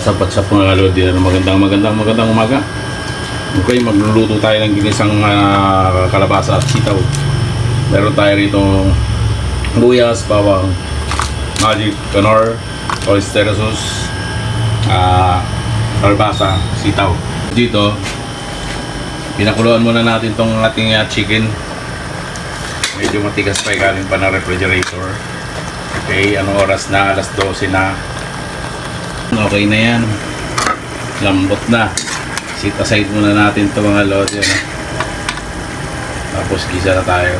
Sa pangalo din ng magandang magandang magandang umaga. Okay, magluluto tayo ng ginisang ah, kalabasa at sitaw. Meron tayo rito buyas, bawang, magic, canor, oyster sauce, ah, kalabasa, sitaw. Dito, pinakuluan muna natin tong ating ah, chicken. Medyo matigas pa galing pa ng refrigerator. Okay, anong oras na? Alas 12 na. Okay na yan. Lambot na. Sit aside muna natin ito mga lodi. Ano? Tapos gisa na tayo.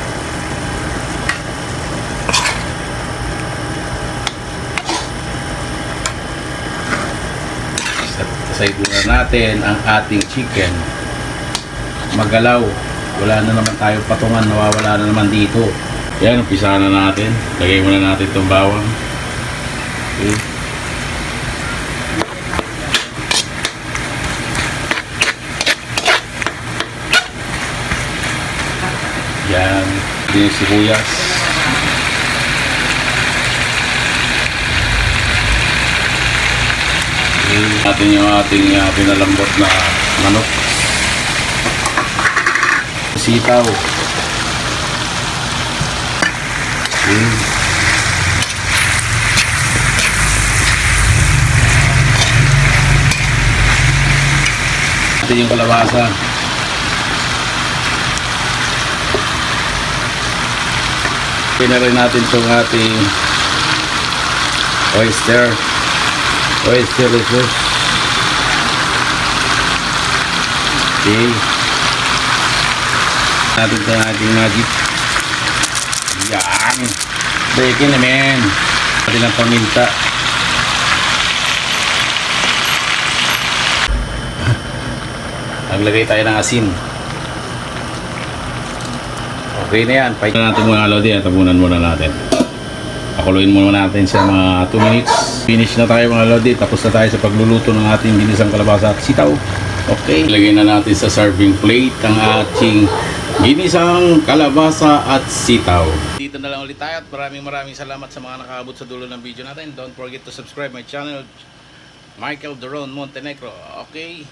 Set aside muna natin ang ating chicken. Magalaw. Wala na naman tayo patungan. Nawawala na naman dito. Yan, umpisa na natin. Lagay muna natin itong bawang. Okay. Yan. Din yung sibuyas. Natin yung ating uh, pinalambot na manok. Sitaw. Okay. Natin yung kalabasa. Pina rin natin itong ating oyster. Oyster sauce. Okay. Natin itong ating magic. Yan. Bacon naman. Natin ang paminta. Naglagay tayo ng asin. Okay na yan. Pahit natin muna lodi tabunan muna natin. Pakuluin muna natin sa mga 2 minutes. Finish na tayo mga lodi. Tapos na tayo sa pagluluto ng ating ginisang kalabasa at sitaw. Okay. Lagay na natin sa serving plate ang ating ginisang kalabasa at sitaw. Dito na lang ulit tayo at maraming maraming salamat sa mga nakaabot sa dulo ng video natin. Don't forget to subscribe my channel. Michael Doron Montenegro. Okay.